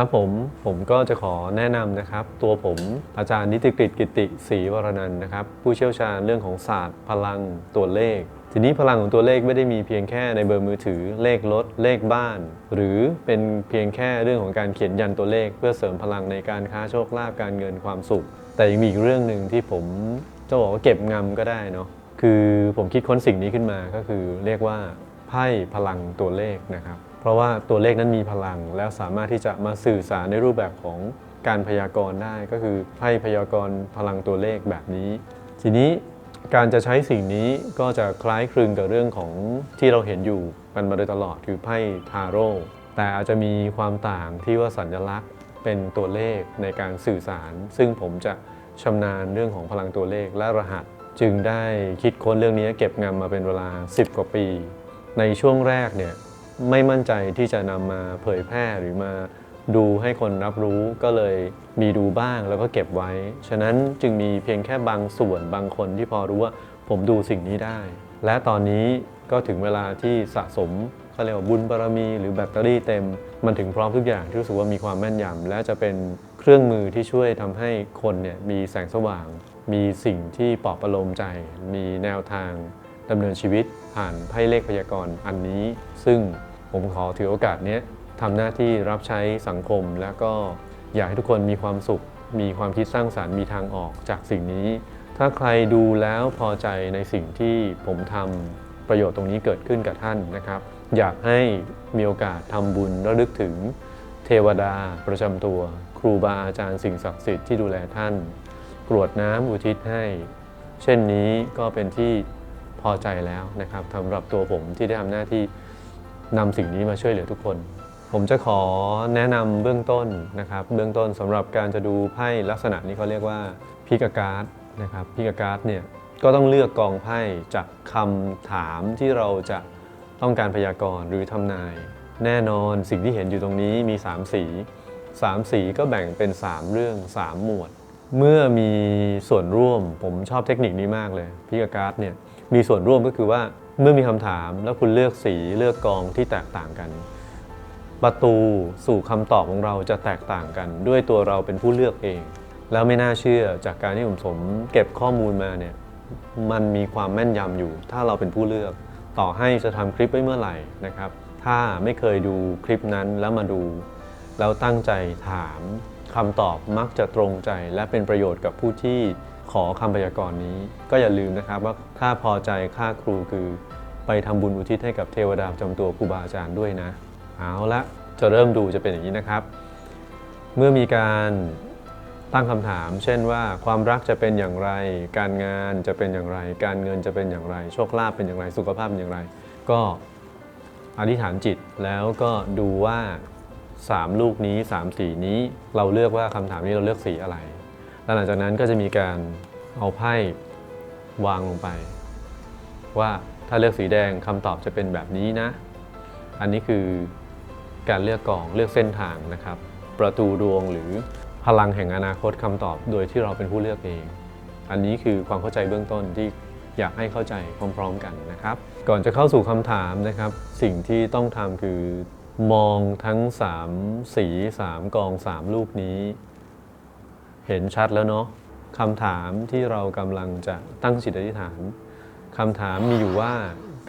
ครับผมผมก็จะขอแนะนำนะครับ ตัวผมอาจารย์นิติกฤตกิติศรีวรนันท์นะครับ ผู้เชี่ยวชาญเรื่องของศาสตร์พลังตัวเลข ทีนี้พลังของตัวเลขไม่ได้มีเพียงแค่ในเบอร์มือถือเลขรถเลขบ้าน หรือเป็นเพียงแค่เรื่องของการเขียนยันตัวเลข เพื่อเสริมพลังในการค้าโชคลาภการเงินความสุข แต่ยังมีอีกเรื่องหนึ่งที่ผมจะบอกว่าเก็บงำก็ได้เนาะคือผมคิดค้นสิ่งนี้ขึ้นมาก็คือเรียกว่าไพ่พลังตัวเลขนะครับ เพราะว่าตัวเลขนั้นมีพลัง แล้วสามารถที่จะมาสื่อสารในรูปแบบของการพยากรณ์ได้ก็คือไพ่พยากรณ์พลังตัวเลขแบบนี้ ทีนี้การจะใช้สิ่งนี้ก็จะคล้ายคลึงกับเรื่องของที่เราเห็นอยู่กันมาโดยตลอดคือไพ่ทาโร่แต่อาจจะมีความต่างที่ว่าสัญลักษณ์เป็นตัวเลขในการสื่อสาร ซึ่งผมจะชำนาญเรื่องของพลังตัวเลขและรหัส จึงได้คิดค้นเรื่องนี้เก็บงำมาเป็นเวลา 10 กว่าปี ในช่วงแรกเนี่ย ไม่มั่นใจที่จะนำมาเผยแพร่หรือมาดูให้คนรับรู้ก็เลยมีดูบ้างแล้วก็เก็บไว้ ฉะนั้นจึงมีเพียงแค่บางส่วนบางคนที่พอรู้ว่าผมดูสิ่งนี้ได้ และตอนนี้ก็ถึงเวลาที่สะสมเขาเรียกว่าบุญบารมี หรือแบตเตอรี่เต็ม มันถึงพร้อมทุกอย่างที่รู้สึกว่ามีความแม่นยำและจะเป็นเครื่องมือที่ช่วยทำให้คนเนี่ยมีแสงสว่าง มีสิ่งที่ปลอบประโลมใจ มีแนวทางดำเนินชีวิตผ่านไพ่เลขพยากรณ์อันนี้ ซึ่ง ผมขอถือโอกาสเนี้ยทำหน้าที่รับใช้สังคม แล้วก็อยากให้ทุกคนมีความสุข มีความคิดสร้างสารรค์มีทางออกจากสิ่งนี้ ถ้าใครดูแล้วพอใจในสิ่งที่ผมทำประโยชน์ตรงนี้เกิดขึ้นกับท่านนะครับ อยากให้มีโอกาสทำบุญระลึกถึง เทวดาประจำตัว ครูบาอาจารย์สิ่งศักดิ์สิทธิ์ที่ดูแลท่าน กรวดน้ำอุทิศให้ เช่นนี้ก็เป็นที่พอใจแล้วนะครับสำหรับตัวผมที่ได้ทำหน้าที่ นำสิ่งนี้มาช่วยเหลือทุกคน ผมจะขอแนะนำเบื้องต้นนะครับ เบื้องต้นสำหรับการจะดูไพ่ลักษณะนี้เขาเรียกว่าพิกการ์ดนะครับพิกการ์ดเนี่ยก็ต้องเลือกกองไพ่จากคำถามที่เราจะต้องการพยากรณ์หรือทำนาย แน่นอนสิ่งที่เห็นอยู่ตรงนี้มี 3 สี 3 สีก็แบ่งเป็น 3 เรื่อง 3 หมวด เมื่อมีส่วนร่วมผมชอบเทคนิคนี้มากเลยพิกการ์ดเนี่ยมีส่วนร่วมก็คือว่า เมื่อมีคำถามแล้วคุณเลือกสีเลือกกองที่แตกต่างกัน ประตูสู่คำตอบของเราจะแตกต่างกัน ด้วยตัวเราเป็นผู้เลือกเอง แล้วไม่น่าเชื่อจากการที่ผมสมเก็บข้อมูลมาเนี่ยมันมีความแม่นยำอยู่ ถ้าเราเป็นผู้เลือก ต่อให้จะทำคลิปไว้เมื่อไหร่นะครับ ถ้าไม่เคยดูคลิปนั้นแล้วมาดู แล้วตั้งใจถามคำตอบมักจะตรงใจ และเป็นประโยชน์กับผู้ที่ขอคำพยากรณ์นี้ ก็อย่าลืมนะครับว่าค่าพอใจค่าครูคือ ไปทำบุญอุทิศให้กับเทวดาประจำตัวครูบาอาจารย์ด้วยนะ เอาละจะเริ่มดูจะเป็นอย่างนี้นะครับ เมื่อมีการตั้งคำถาม เช่นว่าความรักจะเป็นอย่างไร การงานจะเป็นอย่างไร การเงินจะเป็นอย่างไร โชคลาภเป็นอย่างไร สุขภาพเป็นอย่างไร ก็อธิษฐานจิตแล้วก็ดูว่า 3 ลูกนี้ 3 สีนี้เราเลือกว่าคำถามนี้เราเลือกสีอะไร แล้วหลังจากนั้นก็จะมีการเอาไพ่วางลงไป ว่า ถ้าเลือกสีแดงคำตอบจะเป็นแบบนี้นะ อันนี้คือการเลือกกองเลือกเส้นทางนะครับ ประตูดวงหรือพลังแห่งอนาคตคำตอบโดยที่เราเป็นผู้เลือกเอง อันนี้คือความเข้าใจเบื้องต้นที่อยากให้เข้าใจพร้อม ๆ กันนะครับ ก่อนจะเข้าสู่คำถามนะครับ สิ่งที่ต้องทำคือ มองทั้ง 3 สี 3 กอง 3 ลูกนี้ เห็นชัดแล้วเนาะคำถามที่เรากำลังจะตั้งจิตอธิษฐาน คำถามมีอยู่ว่า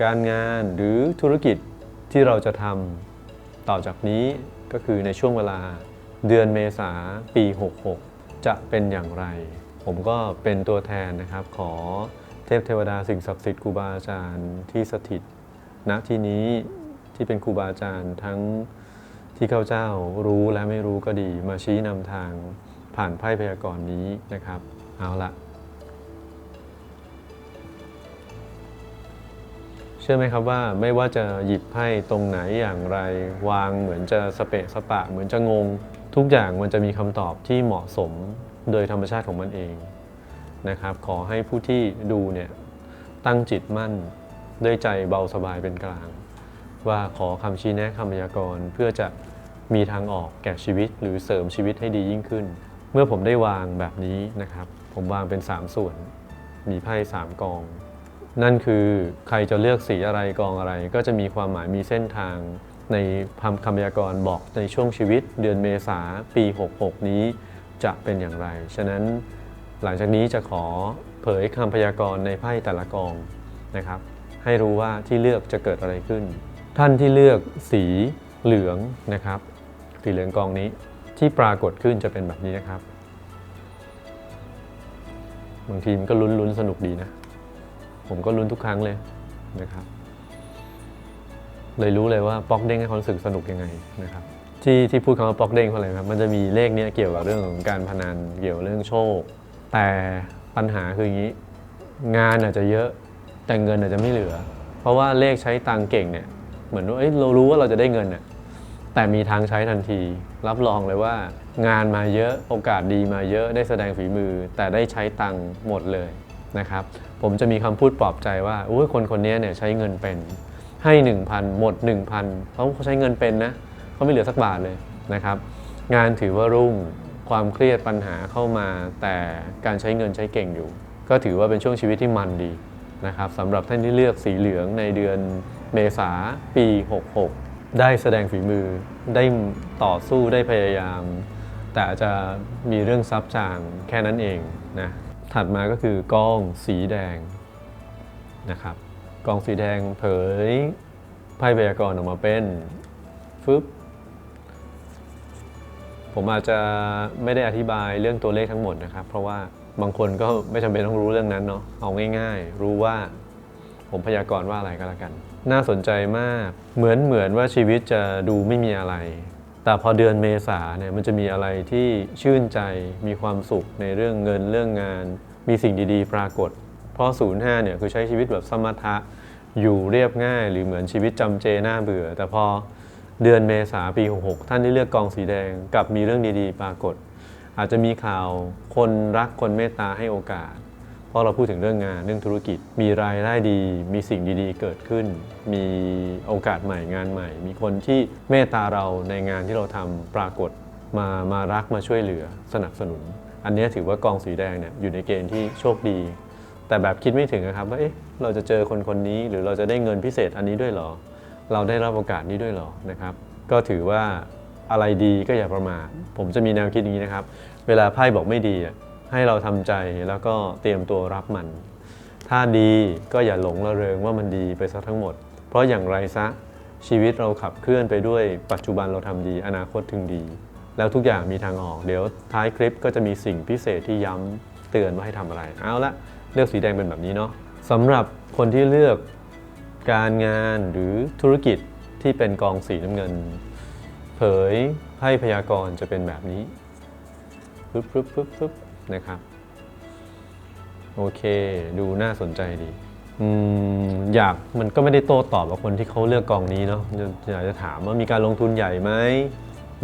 การงานหรือธุรกิจที่เราจะทำต่อจากนี้ก็คือในช่วงเวลาเดือนเมษาปี 66 จะเป็นอย่างไร ผมก็เป็นตัวแทนนะครับ ขอเทพเทวดาสิ่งศักดิ์สิทธิ์ครูบาอาจารย์ที่สถิตณที่นี้ที่เป็นครูบาอาจารย์ทั้งที่ข้าเจ้ารู้และไม่รู้ก็ดี มาชี้นำทางผ่านไพ่พยากรณ์นี้นะครับ เอาละ ชื่อไหมครับว่าไม่ว่าจะหยิบไพ่ตรงไหนอย่างไรวางเหมือนจะสเปะสปะเหมือนจะงง ทุกอย่างมันจะมีคำตอบที่เหมาะสมโดยธรรมชาติของมันเองนะครับ ขอให้ผู้ที่ดูเนี่ยตั้งจิตมั่นด้วยใจเบาสบายเป็นกลาง ว่าขอคำชี้แนะคำพยากรณ์เพื่อจะมีทางออกแก่ชีวิตหรือเสริมชีวิตให้ดียิ่งขึ้น เมื่อผมได้วางแบบนี้นะครับ ผมวางเป็น 3 ส่วน มีไพ่3กอง นั่นคือใครจะเลือกสีอะไรกองอะไร ก็จะมีความหมายมีเส้นทางในคำคำพยากรณ์บอกในช่วงชีวิตเดือนเมษาปี 66 นี้จะเป็นอย่างไร ฉะนั้นหลังจากนี้จะขอเผยคำพยากรณ์ในไพ่แต่ละกองนะครับ ให้รู้ว่าที่เลือกจะเกิดอะไรขึ้น ท่านที่เลือกสีเหลืองนะครับ สีเหลืองกองนี้ที่ปรากฏขึ้นจะเป็นแบบนี้นะครับบางทีมันก็ลุ้นๆสนุกดีนะ ผมก็ลุ้นทุกครั้งเลยนะครับ เลยรู้เลยว่าป๊อกเด้งให้ความรู้สึกสนุกยังไงนะครับ ที่ที่พูดคำว่าป๊อกเด้งเพราะอะไรครับมันจะมีเลขเนี้ยเกี่ยวกับเรื่องของการพนันเกี่ยวกับเรื่องโชค แต่ปัญหาคืออย่างนี้ งานอาจจะเยอะแต่เงินอาจจะไม่เหลือ เพราะว่าเลขใช้ตังเก่งเนี่ยเหมือนว่าเอ้ยเรารู้ว่าเราจะได้เงินน่ะแต่มีทางใช้ทันที รับรองเลยว่างานมาเยอะโอกาสดีมาเยอะได้แสดงฝีมือ แต่ได้ใช้ตังหมดเลยนะครับ ผมจะมีคำพูดปลอบใจว่าโอ้ยคนคนนี้เนี่ยใช้เงินเป็นให้ 1,000 หมด 1,000เขาใช้เงินเป็นนะเขาไม่เหลือสักบาทเลยนะครับ งานถือว่ารุ่งความเครียดปัญหาเข้ามา แต่การใช้เงินใช้เก่งอยู่ ก็ถือว่าเป็นช่วงชีวิตที่มันดีนะครับสำหรับท่านที่เลือกสีเหลืองในเดือนเมษาปี 66 ได้แสดงฝีมือได้ต่อสู้ได้พยายาม แต่อาจจะมีเรื่องซับจางแค่นั้นเองนะ ถัดมาก็คือกล้องสีแดงนะครับกองสีแดงเผยไพ่พยากรณ์ออกมาเป็นฟึบผมอาจจะไม่ได้อธิบายเรื่องตัวเลขทั้งหมดนะครับ เพราะว่าบางคนก็ไม่จำเป็นต้องรู้เรื่องนั้นเนาะเอาง่าย ๆ รู้ว่าผมพยากรณ์ว่าอะไรก็แล้วกัน น่าสนใจมากเหมือนเหมือนว่าชีวิตจะดูไม่มีอะไร แต่พอเดือนเมษาเนี่ยมันจะมีอะไรที่ชื่นใจมีความสุขในเรื่องเงินเรื่องงาน มีสิ่งดีๆ ปรากฏ เพราะ 05เนี่ยคือใช้ชีวิตแบบสมถะอยู่เรียบง่ายหรือเหมือนชีวิตจำเจน่าเบื่อ แต่พอเดือนเมษาปี 66 ท่านที่เลือกกองสีแดงกลับมีเรื่องดีๆ ปรากฏ อาจจะมีข่าวคนรักคนเมตตาให้โอกาส เพราะเราพูดถึงเรื่องงานเรื่องธุรกิจ มีรายได้ดี มีสิ่งดีๆ เกิดขึ้น มีโอกาสใหม่งานใหม่ มีคนที่เมตตาเราในงานที่เราทำปรากฏมามารักมาช่วยเหลือสนับสนุน อันนี้ถือว่ากองสีแดงเนี่ยอยู่ในเกณฑ์ที่โชคดี แต่แบบคิดไม่ถึงนะครับว่าเอ๊ะเราจะเจอคนคนนี้หรือเราจะได้เงินพิเศษอันนี้ด้วยหรอ เราได้รับโอกาสนี้ด้วยหรอนะครับ ก็ถือว่าอะไรดีก็อย่าประมาทผมจะมีแนวคิดอย่างนี้นะครับ เวลาไพ่บอกไม่ดีอะ ให้เราทำใจแล้วก็เตรียมตัวรับมัน ถ้าดีก็อย่าหลงระเริงว่ามันดีไปซะทั้งหมด เพราะอย่างไรซะชีวิตเราขับเคลื่อนไปด้วยปัจจุบันเราทำดีอนาคตถึงดี แล้วทุกอย่างมีทางออก เดี๋ยวท้ายคลิปก็จะมีสิ่งพิเศษที่ย้ำเตือนว่าให้ทำอะไร เอาละเลือกสีแดงเป็นแบบนี้เนาะสำหรับคนที่เลือกการงานหรือธุรกิจที่เป็นกองสีน้ำเงิน เผยไพ่พยากรณ์จะเป็นแบบนี้ปึ๊บปึ๊บปึ๊บปึ๊บ นะครับ โอเค ดูน่าสนใจดีอืมอยากมันก็ไม่ได้โต้ตอบกับคนที่เขาเลือกกองนี้เนาะอยากจะถามว่ามีการลงทุนใหญ่ไหม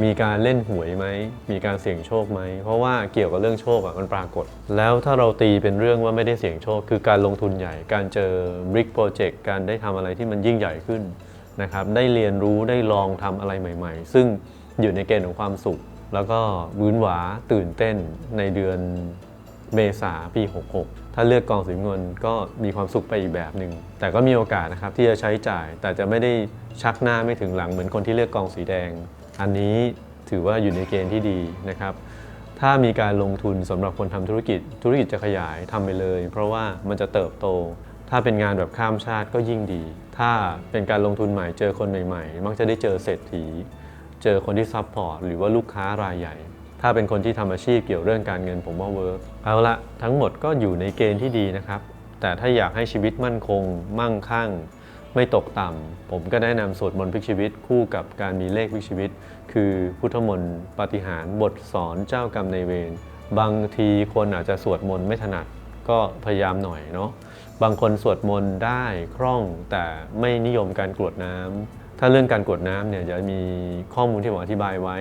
มีการเล่นหวยไหม มีการเสี่ยงโชคไหม เพราะว่าเกี่ยวกับเรื่องโชคอะมันปรากฏ แล้วถ้าเราตีเป็นเรื่องว่าไม่ได้เสี่ยงโชค คือการลงทุนใหญ่ การเจอ Brick Project การได้ทำอะไรที่มันยิ่งใหญ่ขึ้นนะครับ ได้เรียนรู้ได้ลองทำอะไรใหม่ ๆ ซึ่งอยู่ในเกณฑ์ของความสุข แล้วก็วื้นหวาตื่นเต้นในเดือนเมษาปี 66 ถ้าเลือกกองสีเงินก็มีความสุขไปอีกแบบหนึ่ง แต่ก็มีโอกาสนะครับที่จะใช้จ่าย แต่จะไม่ได้ชักหน้าไม่ถึงหลังเหมือนคนที่เลือกกองสีแดง อันนี้ถือว่าอยู่ในเกณฑ์ที่ดีนะครับ ถ้ามีการลงทุนสำหรับคนทำธุรกิจ ธุรกิจจะขยายทำไปเลย เพราะว่ามันจะเติบโต ถ้าเป็นงานแบบข้ามชาติก็ยิ่งดี ถ้าเป็นการลงทุนใหม่เจอคนใหม่ ๆ มักจะได้เจอเศรษฐี เจอคนที่ซัพพอร์ตหรือว่าลูกค้ารายใหญ่ ถ้าเป็นคนที่ทำอาชีพเกี่ยวเรื่องการเงินผมว่าเวิร์กเอาละทั้งหมดก็อยู่ในเกณฑ์ที่ดีนะครับ แต่ถ้าอยากให้ชีวิตมั่นคง มั่งคั่ง ไม่ตกต่ำผมก็แนะนำสวดมนต์พิกชีวิต คู่กับการมีเลขพิกชีวิต คือพุทธมนต์ปฏิหารบทสอนเจ้ากรรมในายเวรบางทีคนอาจจะสวดมนต์ไม่ถนัดก็พยายามหน่อยเนาะบางคนสวดมนต์ได้คล่องแต่ไม่นิยมการกรวดน้ำ ถ้าเรื่องการกรวดน้ำเนี่ยจะมีข้อมูลที่ผมอธิบายไว้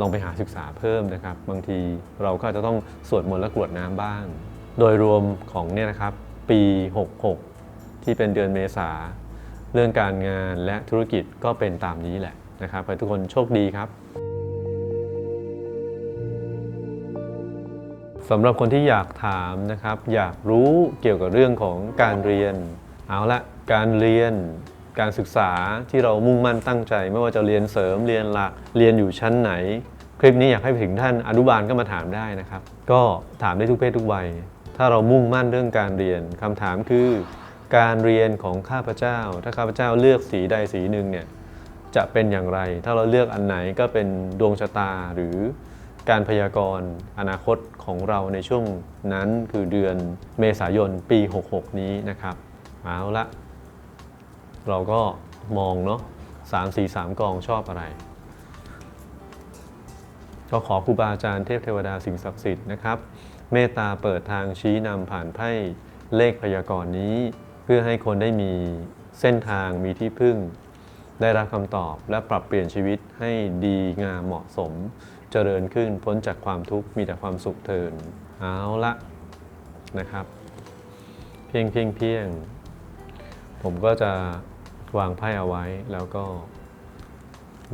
ลองไปหาศึกษาเพิ่มนะครับ บางทีเราก็จะต้องสวดมนต์และกรวดน้ำบ้าง โดยรวมของเนี่ยนะครับ ปี 66 ที่เป็นเดือนเมษา เรื่องการงานและธุรกิจก็เป็นตามนี้แหละนะครับให้ทุกคนโชคดีครับสำหรับคนที่อยากถามนะครับ อยากรู้เกี่ยวกับเรื่องของการเรียน เอาละการเรียน การศึกษาที่เรามุ่งมั่นตั้งใจ ไม่ว่าจะเรียนเสริมเรียนหลักเรียนอยู่ชั้นไหน คลิปนี้อยากให้ถึงท่านอนุบาลก็มาถามได้นะครับ ก็ถามได้ทุกเพศทุกวัย ถ้าเรามุ่งมั่นเรื่องการเรียนคำถามคือ การเรียนของข้าพเจ้า ถ้าข้าพเจ้าเลือกสีใดสีหนึ่งเนี่ยจะเป็นอย่างไร ถ้าเราเลือกอันไหนก็เป็นดวงชะตาหรือการพยากรณ์อนาคตของเราในช่วงนั้นคือเดือนเมษายนปี 66 นี้นะครับ เอาละ เราก็มองเนาะสามสี่สามกองชอบอะไร ก็ขอครูบาอาจารย์เทพเทวดาสิ่งศักดิ์สิทธิ์นะครับ เมตตาเปิดทางชี้นำผ่านไพ่เลขพยากรณ์นี้ เพื่อให้คนได้มีเส้นทางมีที่พึ่ง ได้รับคำตอบและปรับเปลี่ยนชีวิตให้ดีงามเหมาะสม เจริญขึ้นพ้นจากความทุกข์มีแต่ความสุขเทินเอาละนะครับ เพียงเพียงเพียงผมก็จะ วางไพ่เอาไว้แล้วก็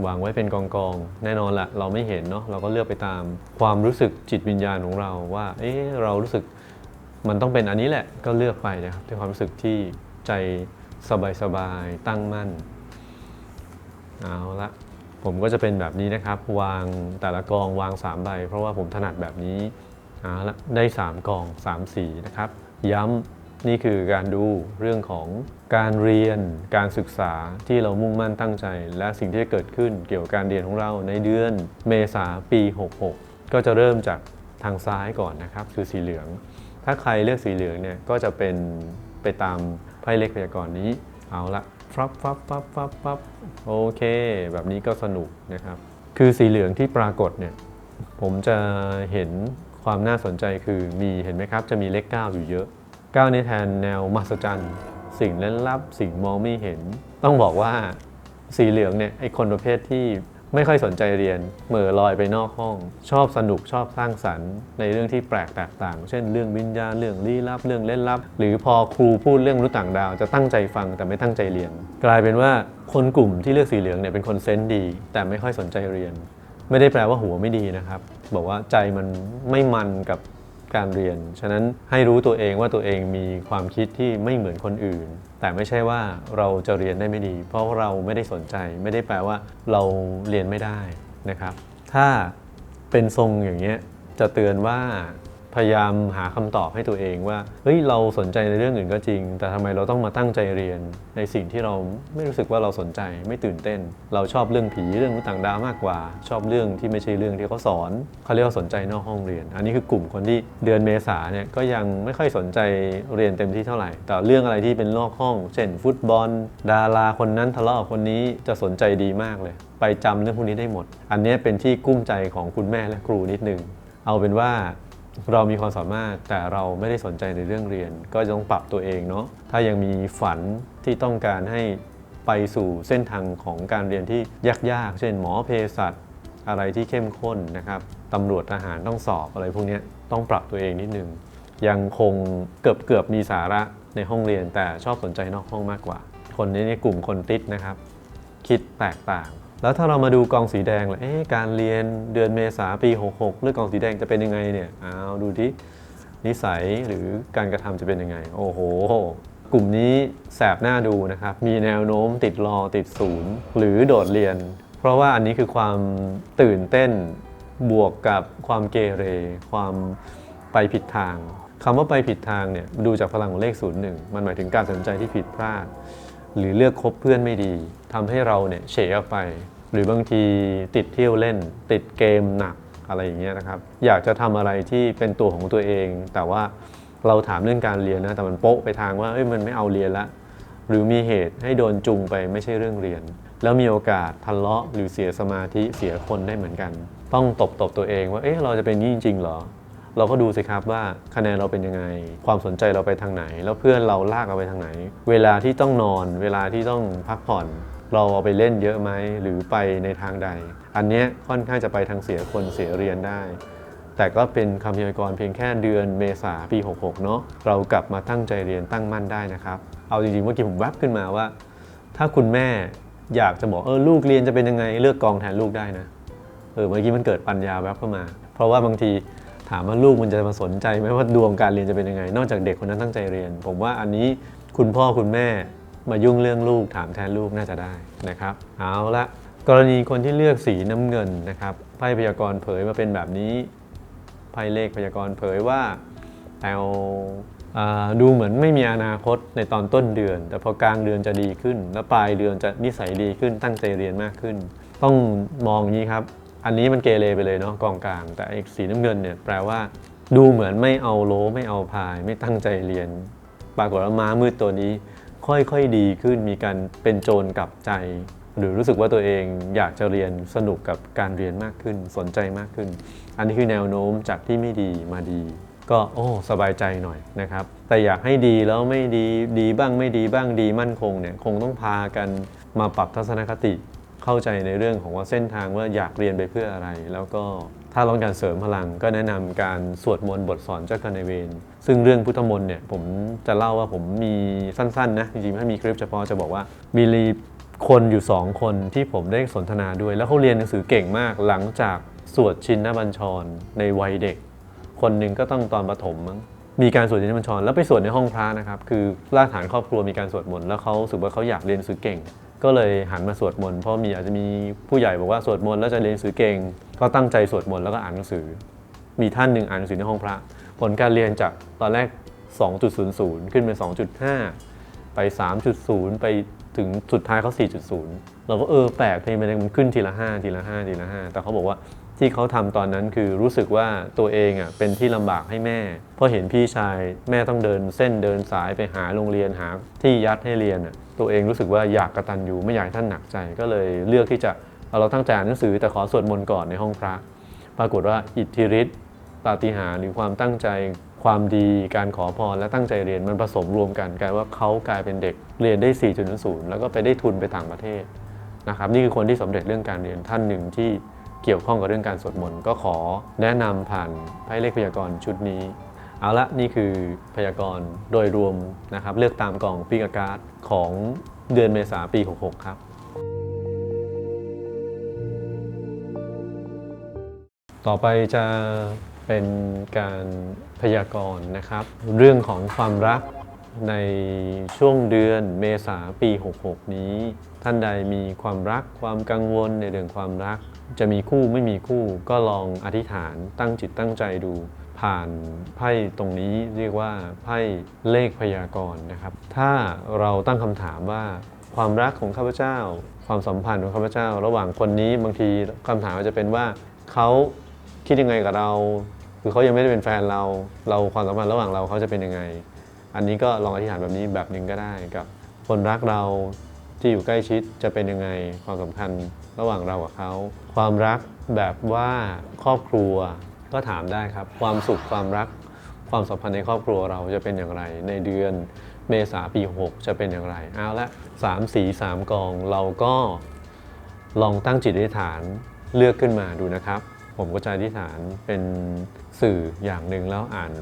วางไว้เป็นกองกองแน่นอนละเราไม่เห็นเนาะเราก็เลือกไปตามความรู้สึกจิตวิญญาณของเราว่า เอ๊ะเรารู้สึกมันต้องเป็นอันนี้แหละก็เลือกไปนะครับด้วยความรู้สึกที่ใจสบายๆตั้งมั่นเอาละผมก็จะเป็นแบบนี้นะครับ วางแต่ละกองวาง3ใบเพราะว่าผมถนัดแบบนี้เอาละได้ 3กอง3สีนะครับ ย้ำ นี่คือการดูเรื่องของการเรียนการศึกษาที่เรามุ่งมั่นตั้งใจ และสิ่งที่จะเกิดขึ้นเกี่ยวกับการเรียนของเราในเดือนเมษาปี 66 ก็จะเริ่มจากทางซ้ายก่อนนะครับ คือสีเหลือง ถ้าใครเลือกสีเหลืองเนี่ยก็จะเป็นไปตามไพ่เลขพยากรณ์นี้เอาละฟับฟับฟับฟับฟับโอเค แบบนี้ก็สนุกนะครับ คือสีเหลืองที่ปรากฏเนี่ยผมจะเห็นความน่าสนใจคือมีเห็นไหมครับ จะมีเลข 9 อยู่เยอะ 9ในแทนแนวมหัศจรรย์ สิ่งล่นลับ สิ่งมองไม่เห็น ต้องบอกว่าสีเหลืองเนี่ยไอคนประเภทที่ไม่ค่อยสนใจเรียนเหม่อลอยไปนอกห้อง ชอบสนุกชอบสร้างสรรค์ ในเรื่องที่แปลกแตกต่าง เช่นเรื่องวิญญาณเรื่องลี้ลับเรื่องเล่นลับ หรือพอครูพูดเรื่องมนุษย์ต่างดาว จะตั้งใจฟังแต่ไม่ตั้งใจเรียน กลายเป็นว่าคนกลุ่มที่เลือกสีเหลืองเนี่ยเป็นคนเซนส์ดี แต่ไม่ค่อยสนใจเรียน ไม่ได้แปลว่าหัวไม่ดีนะครับ บอกว่าใจมันไม่มันกับ การเรียน ฉะนั้นให้รู้ตัวเองว่าตัวเองมีความคิดที่ไม่เหมือนคนอื่น แต่ไม่ใช่ว่าเราจะเรียนได้ไม่ดี เพราะเราไม่ได้สนใจ ไม่ได้แปลว่าเราเรียนไม่ได้นะครับ ถ้าเป็นทรงอย่างเงี้ยจะเตือนว่า พยายามหาคำตอบให้ตัวเองว่าเฮ้ยเราสนใจในเรื่องอื่นก็จริง แต่ทำไมเราต้องมาตั้งใจเรียนในสิ่งที่เราไม่รู้สึกว่าเราสนใจไม่ตื่นเต้น เราชอบเรื่องผีเรื่องมุต่างดาวมากกว่า ชอบเรื่องที่ไม่ใช่เรื่องที่เขาสอนเขาเรียกว่าสนใจนอกห้องเรียน อันนี้คือกลุ่มคนที่เดือนเมษาเนี่ยก็ยังไม่ค่อยสนใจเรียนเต็มที่เท่าไหร่ แต่เรื่องอะไรที่เป็นนอกห้อง เช่น ฟุตบอล ดาราคนนั้นทะเลาะคนนี้จะสนใจดีมากเลย ไปจำเรื่องพวกนี้ได้หมด อันนี้เป็นที่กุ้มใจของคุณแม่และครูนิดนึงเอาเป็นว่า เรามีความสามารถแต่เราไม่ได้สนใจในเรื่องเรียน ก็จะต้องปรับตัวเองเนาะถ้ายังมีฝันที่ต้องการให้ไปสู่เส้นทางของการเรียนที่ยากๆ เช่นหมอเภสัชอะไรที่เข้มข้นนะครับตำรวจทหารต้องสอบอะไรพวกนี้ต้องปรับตัวเองนิดนึง ยังคงเกือบเกือบๆมีสาระในห้องเรียนแต่ชอบสนใจนอกห้องมากกว่า คนนี้นกลุ่มคนติดนะครับ คิดแตกต่าง แล้วถ้าเรามาดูกองสีแดงล่ะเอ๊ะการเรียนเดือนเมษาปี 66เลือกกองสีแดงจะเป็นยังไงเนี่ยอ้าวดูที่นิสัยหรือการกระทำจะเป็นยังไง โอ้โห กลุ่มนี้แสบหน้าดูนะครับ มีแนวโน้มติดรอติดศูนย์หรือโดดเรียน เพราะว่าอันนี้คือความตื่นเต้นบวกกับความเกเร ความไปผิดทางคำว่าไปผิดทางเนี่ยดูจากพลังของเลข 01 มันหมายถึงการตัดสินใจที่ผิดพลาด หรือเลือกคบเพื่อนไม่ดีทำให้เราเนี่ยเฉยออกไป หรือบางทีติดเที่ยวเล่น ติดเกมหนักอะไรอย่างเงี้ยนะครับ อยากจะทำอะไรที่เป็นตัวของตัวเอง แต่ว่าเราถามเรื่องการเรียนนะ แต่มันโป๊ะไปทางว่าเอ้ยมันไม่เอาเรียนละหรือมีเหตุให้โดนจูงไปไม่ใช่เรื่องเรียน แล้วมีโอกาสทะเลาะหรือเสียสมาธิเสียคนได้เหมือนกัน ต้องตบตบตัวเองว่าเอ๊ะเราจะเป็นนี่จริงๆหรอ เราก็ดูสิครับว่าคะแนนเราเป็นยังไง ความสนใจเราไปทางไหน แล้วเพื่อนเราลากเราไปทางไหน เวลาที่ต้องนอน เวลาที่ต้องพักผ่อน เราเอาไปเล่นเยอะไหมหรือไปในทางใด อันนี้ค่อนข้างจะไปทางเสียคนเสียเรียนได้ แต่ก็เป็นคำพยากรณ์เพียงแค่เดือนเมษาปี 66 เนาะเรากลับมาตั้งใจเรียนตั้งมั่นได้นะครับ เอาจริงๆเมื่อกี้ผมแวบขึ้นมาว่า ถ้าคุณแม่อยากจะบอกเออลูกเรียนจะเป็นยังไงเลือกกองแทนลูกได้นะเออเมื่อกี้มันเกิดปัญญาแวบเข้ามา เพราะว่าบางทีถามว่าลูกมันจะมาสนใจไหมว่าดวงการเรียนจะเป็นยังไง นอกจากเด็กคนนั้นตั้งใจเรียน ผมว่าอันนี้คุณพ่อคุณแม่ มายุ่งเรื่องลูกถามแทนลูกน่าจะได้นะครับเอาละกรณีคนที่เลือกสีน้ำเงินนะครับไพ่พยากรณ์เผยมาเป็นแบบนี้ไพ่เลขพยากรณ์เผยว่าแตวอ่ดูเหมือนไม่มีอนาคตในตอนต้นเดือน แต่พอกลางเดือนจะดีขึ้น แล้วปลายเดือนจะนิสัยดีขึ้นตั้งใจเรียนมากขึ้น ต้องมองอย่างนี้ครับ อันนี้มันเกเรไปเลยเนาะกองกลาง แต่ไอ้สีน้ำเงินเนี่ยแปลว่า ดูเหมือนไม่เอาโลไม่เอาพาย ไม่ตั้งใจเรียน ปรากฏว่าม้ามืดตัวนี้ ค่อยๆดีขึ้นมีการเป็นโจรกับใจ หรือรู้สึกว่าตัวเองอยากจะเรียนสนุกกับการเรียนมากขึ้น สนใจมากขึ้น อันนี้คือแนวโน้มจากที่ไม่ดีมาดี ก็โอ้สบายใจหน่อยนะครับ แต่อยากให้ดีแล้วไม่ดีดีบ้างไม่ดีบ้างดีมั่นคงเนี่ยคงต้องพากันมาปรับทัศนคติเข้าใจในเรื่องของว่าเส้นทางว่าอยากเรียนไปเพื่ออะไร แล้วก็ ถ้าต้องการเสริมพลังก็แนะนำการสวดมนต์บทสอนเจ้ากรรมนายเวรซึ่งเรื่องพุทธมนต์เนี่ยผมจะเล่าว่าผมมีสั้นๆนะจริงๆถ้ามีคลิปเฉพาะจะบอกว่ามีคนอยู่สองคนที่ผมได้สนทนาด้วย แล้วเขาเรียนหนังสือเก่งมากหลังจากสวดชินนบัญชรในวัยเด็ก คนหนึ่งก็ต้องตอนประถมมั้งมีการสวดชินบัญชรแล้วไปสวดในห้องพระนะครับคือรากฐานครอบครัวมีการสวดมนต์แล้วเขาสึกว่าเขาอยากเรียนหนังสือเก่ง ก็เลยหันมาสวดมนต์เพราะมีอาจจะมีผู้ใหญ่บอกว่าสวดมนต์แล้วจะเรียนหนังสือเก่ง ก็ตั้งใจสวดมนต์แล้วก็อ่านหนังสือ มีท่านหนึ่งอ่านหนังสือในห้องพระ ผลการเรียนจากตอนแรก 2.00 ขึ้นเป็น2.5 ไป 3.0 ไปถึงสุดท้ายเขา4.0 เราก็เออแปลกเพลงมันขึ้นทีละ 5 ทีละ 5 ทีละ 5 แต่เขาบอกว่า ที่เขาทำตอนนั้นคือรู้สึกว่าตัวเองอะเป็นที่ลำบากให้แม่ เพราะเห็นพี่ชายแม่ต้องเดินเส้นเดินสายไปหาโรงเรียนหาที่ยัดให้เรียนอะตัวเองรู้สึกว่าอยากกระตันอยู่ไม่อยากท่านหนักใจ ก็เลยเลือกที่จะเอาเราตั้งใจอ่านหนังสือแต่ขอสวดมนต์ก่อนในห้องพระ ปรากฏว่าอิทธิฤทธิ์ปาฏิหาริย์หรือความตั้งใจความดีการขอพรและตั้งใจเรียนมันผสมรวมกันกลายว่าเขากลายเป็นเด็กเรียนได้ 4.0 แล้วก็ไปได้ทุนไปต่างประเทศนะครับนี่คือคนที่สำเร็จเรื่องการเรียนท่านหนึ่งที่ เกี่ยวข้องกับเรื่องการสวดมนต์ก็ขอแนะนำผ่านไพ่เลขพยากรณ์ชุดนี้ เอาละนี่คือพยากรณ์โดยรวมนะครับเลือกตามกล่องปีกาการ์ดของเดือนเมษาปี 66 ครับ ต่อไปจะเป็นการพยากรณ์นะครับ เรื่องของความรักในช่วงเดือนเมษาปี 66 นี้ ท่านใดมีความรักความกังวลในเรื่องความรัก จะมีคู่ไม่มีคู่ก็ลองอธิษฐานตั้งจิตตั้งใจดู ผ่านไพ่ตรงนี้เรียกว่าไพ่เลขพยากรณ์นะครับ ถ้าเราตั้งคำถามว่าความรักของข้าพเจ้า ความสัมพันธ์ของข้าพเจ้า ระหว่างคนนี้บางทีคำถามอาจจะเป็นว่าเขาคิดยังไงกับเรา คือเขายังไม่ได้เป็นแฟนเรา เราความสัมพันธ์ระหว่างเราเขาจะเป็นยังไง อันนี้ก็ลองอธิษฐานแบบนี้แบบหนึ่งก็ได้กับ คนรักเรา ที่อยู่ใกล้ชิดจะเป็นยังไงความสัมพันธ์ระหว่างเรากับเขา ความรักแบบว่าครอบครัวก็ถามได้ครับ ความสุขความรัก ความสัมพันธ์ในครอบครัวเราจะเป็นอย่างไร ในเดือนเมษาปี 6 จะเป็นอย่างไรเอาละสามสีสามกองเราก็ลองตั้งจิตอธิษฐานเลือกขึ้นมาดูนะครับ ผมก็จะอธิษฐานเป็นสื่ออย่างหนึ่งแล้วอ่าน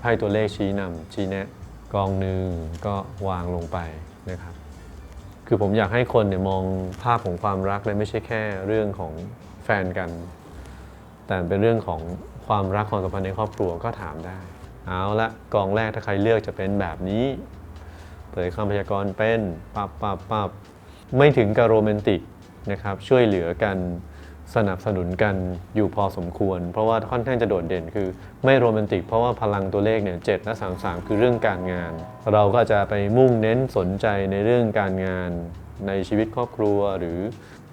ไพ่ตัวเลขชี้นำชี้แนะกองหนึ่งก็วางลงไปนะครับ คือผมอยากให้คนเนี่ยมองภาพของความรักเลยไม่ใช่แค่เรื่องของแฟนกัน แต่เป็นเรื่องของความรักความสัมพันธ์ในครอบครัวก็ถามได้ เอาละกองแรกถ้าใครเลือกจะเป็นแบบนี้เผยคำพยากรณ์เป็นปับปับปับไม่ถึงกับโรแมนติกนะครับช่วยเหลือกัน สนับสนุนกันอยู่พอสมควร เพราะว่าค่อนข้างจะโดดเด่นคือ ไม่โรแมนติก เพราะว่าพลังตัวเลขเนี่ยเและ 3 3 คือเรื่องการงาน เราก็จะไปมุ่งเน้นสนใจในเรื่องการงาน ในชีวิตครอบครัว หรือ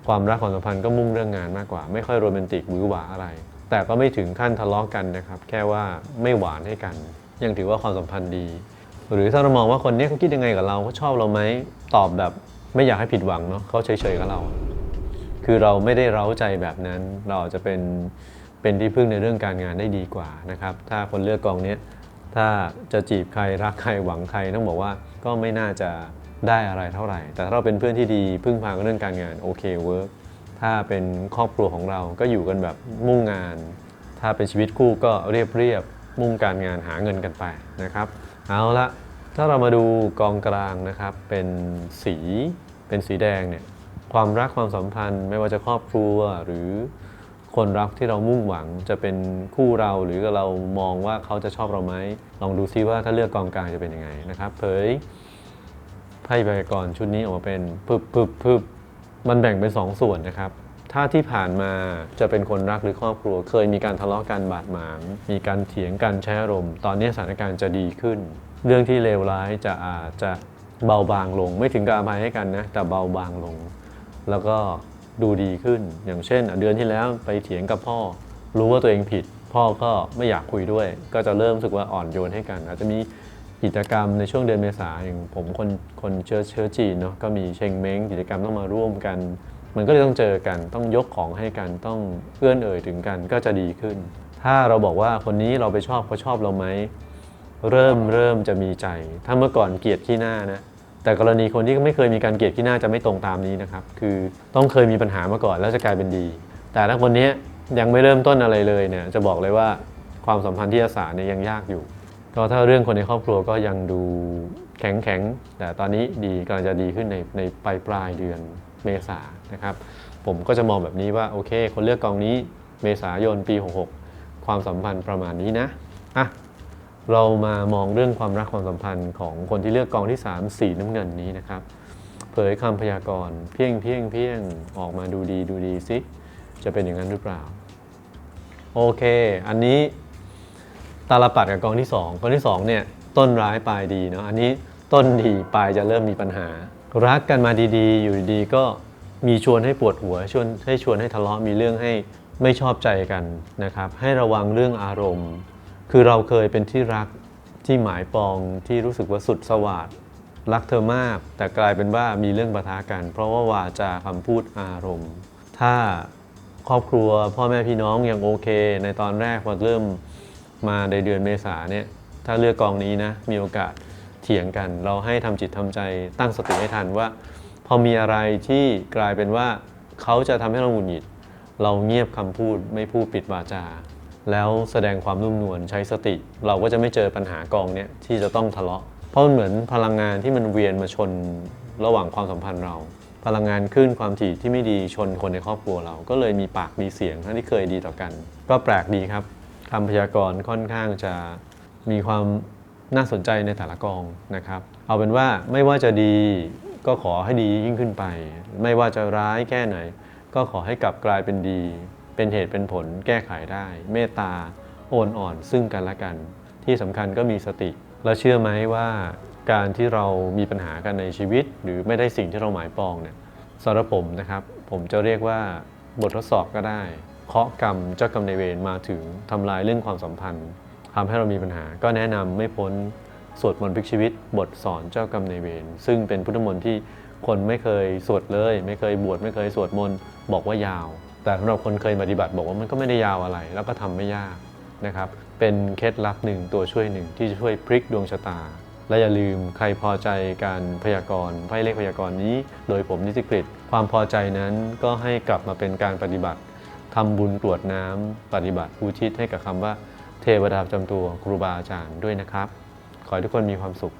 ความรักความสัมพันธ์ก็มุ่งเรื่องงานมากกว่า ไม่ค่อยโรแมนติกหวือหวาอะไร แต่ก็ไม่ถึงขั้นทะเลาะกันนะครับ แค่ว่าไม่หวานให้กัน ยังถือว่าความสัมพันธ์ดี หรือถ้าเรามองว่าคนนี้เขาคิดยังไงกับเราเขาชอบเราไหมตอบแบบไม่อยากให้ผิดหวังเนาะเขาเฉยๆกับเรา คือเราไม่ได้เร้าใจแบบนั้น เราจะเป็นเป็นที่พึ่งในเรื่องการงานได้ดีกว่านะครับ ถ้าคนเลือกกองนี้ถ้าจะจีบใครรักใครหวังใครต้องบอกว่าก็ไม่น่าจะได้อะไรเท่าไหร่ แต่ถ้าเราเป็นเพื่อนที่ดีพึ่งพากันเรื่องการงานโอเคเวิร์กถ้าเป็นครอบครัวของเราก็อยู่กันแบบมุ่งงาน ถ้าเป็นชีวิตคู่ก็เรียบเรียบมุ่งการงานหาเงินกันไปนะครับ เอาละถ้าเรามาดูกองกลางนะครับเป็นสีเป็นสีแดงเนี่ย ความรักความสัมพันธ์ ไม่ว่าจะครอบครัวหรือคนรักที่เรามุ่งหวังจะเป็นคู่เราหรือเรามองว่าเขาจะชอบเราไหมลองดูซิว่าถ้าเลือกกองกลางจะเป็นยังไงนะครับเผยไพ่พยากรณ์ชุดนี้ออกมาเป็นพึบพึบพึบมันแบ่งเป็นสองส่วนนะครับ ถ้าที่ผ่านมาจะเป็นคนรักหรือครอบครัว เคยมีการทะเลาะกันบาดหมาง มีการเถียงกันใช้อารมณ์ ตอนนี้สถานการณ์จะดีขึ้น เรื่องที่เลวร้ายจะอาจจะเบาบางลง ไม่ถึงกับอภัยให้กันนะแต่เบาบางลง แล้วก็ดูดีขึ้น อย่างเช่น เดือนที่แล้วไปเถียงกับพ่อ รู้ว่าตัวเองผิด พ่อก็ไม่อยากคุยด้วย ก็จะเริ่มรู้สึกว่าอ่อนโยนให้กัน อาจจะมีกิจกรรมในช่วงเดือนเมษาอย่างผมคนคนเชื้อเชื้อจีนเนาะก็มีเชงเม้งกิจกรรมต้องมาร่วมกัน มันก็เลยต้องเจอกันต้องยกของให้กันต้องเอื้อนเอ่ยถึงกันก็จะดีขึ้น ถ้าเราบอกว่าคนนี้เราไปชอบเขาชอบเราไหมเริ่มเริ่มจะมีใจ ถ้าเมื่อก่อนเกลียดขี้หน้านะ แต่กรณีคนที่ไม่เคยมีการเกลียดขี้หน้าจะไม่ตรงตามนี้นะครับ คือต้องเคยมีปัญหามาก่อนแล้วจะกลายเป็นดี แต่ถ้าคนนี้ยังไม่เริ่มต้นอะไรเลยเนี่ยจะบอกเลยว่าความสัมพันธ์ที่อาสาเนี่ยยังยากอยู่ ก็ถ้าเรื่องคนในครอบครัวก็ยังดูแข็งแข็งแต่ตอนนี้ดีกำลังจะดีขึ้นในในปลายปลายเดือนเมษานะครับ ผมก็จะมองแบบนี้ว่าโอเค คนเลือกกองนี้เมษายนปี 66 ความสัมพันธ์ประมาณนี้นะอะ เรามามองเรื่องความรักความสัมพันธ์ของคนที่เลือกกองที่ 3 สีน้ำเงินนี้นะครับ เผยคำพยากรณ์เพียงเพียงเพียงออกมาดูดีดูดีสิจะเป็นอย่างนั้นหรือเปล่า โอเค อันนี้ตาลปัดกับกองที่ 2 กองที่2เนี่ยต้นร้ายปลายดีเนาะอันนี้ต้นดีปลายจะเริ่มมีปัญหา รักกันมาดีๆ อยู่ดีๆก็มีชวนให้ปวดหัวชวนให้ชวนให้ทะเลาะมีเรื่องให้ไม่ชอบใจกันนะครับ ให้ระวังเรื่องอารมณ์ คือเราเคยเป็นที่รักที่หมายปองที่รู้สึกว่าสุดสวัสดรักเธอมาก แต่กลายเป็นว่ามีเรื่องปะทะกัน เพราะว่าวาจาคำพูดอารมณ์ ถ้าครอบครัวพ่อแม่พี่น้องยังโอเค ในตอนแรกพอเริ่มมาในเดือนเมษาเนี่ยถ้าเลือกกองนี้นะ มีโอกาสเถียงกัน เราให้ทำจิตทำใจตั้งสติให้ทันว่า พอมีอะไรที่กลายเป็นว่าเขาจะทำให้เราหงุดหงิด เราเงียบคำพูดไม่พูดปิดวาจา แล้วแสดงความนุ่มนวลใช้สติ เราก็จะไม่เจอปัญหากองเนี้ยที่จะต้องทะเลาะ เพราะมันเหมือนพลังงานที่มันเวียนมาชนระหว่างความสัมพันธ์เรา พลังงานขึ้นความถี่ที่ไม่ดีชนคนในครอบครัวเรา ก็เลยมีปากมีเสียงทั้งที่เคยดีต่อกัน ก็แปลกดีครับคำพยากรณ์ค่อนข้างจะมีความน่าสนใจในแต่ละกองนะครับ เอาเป็นว่าไม่ว่าจะดีก็ขอให้ดียิ่งขึ้นไป ไม่ว่าจะร้ายแค่ไหน ก็ขอให้กลับกลายเป็นดี เป็นเหตุเป็นผลแก้ไขได้ เมตตาโอนอ่อนซึ่งกันและกัน ที่สำคัญก็มีสติ แล้วเชื่อไหมว่าการที่เรามีปัญหากันในชีวิต หรือไม่ได้สิ่งที่เราหมายปองเนี่ยสำหรับผมนะครับ ผมจะเรียกว่าบททดสอบก็ได้ เคาะกรรมเจ้ากรรมในเวรมาถึงทำลายเรื่องความสัมพันธ์ทำให้เรามีปัญหา ก็แนะนำไม่พ้นสวดมนต์พลิกชีวิต บทสอนเจ้ากรรมในเวรซึ่งเป็นพุทธมนต์ที่คนไม่เคยสวดเลย ไม่เคยบวชไม่เคยสวดมนต์บอกว่ายาว แต่สำหรับคนเคยปฏิบัติบอกว่ามันก็ไม่ได้ยาวอะไร แล้วก็ทำไม่ยากนะครับ เป็นเคล็ดลับหนึ่งตัวช่วยหนึ่งที่จะช่วยพลิกดวงชะตา และอย่าลืมใครพอใจการพยากรณ์ไพ่เลขพยากรณ์นี้ โดยผมนิติกฤตความพอใจนั้นก็ให้กลับมาเป็นการปฏิบัติทำบุญกรวดน้ำปฏิบัติอุทิศให้กับคำว่า เทวดาประจำตัวครูบาอาจารย์ด้วยนะครับ ขอให้ทุกคนมีความสุข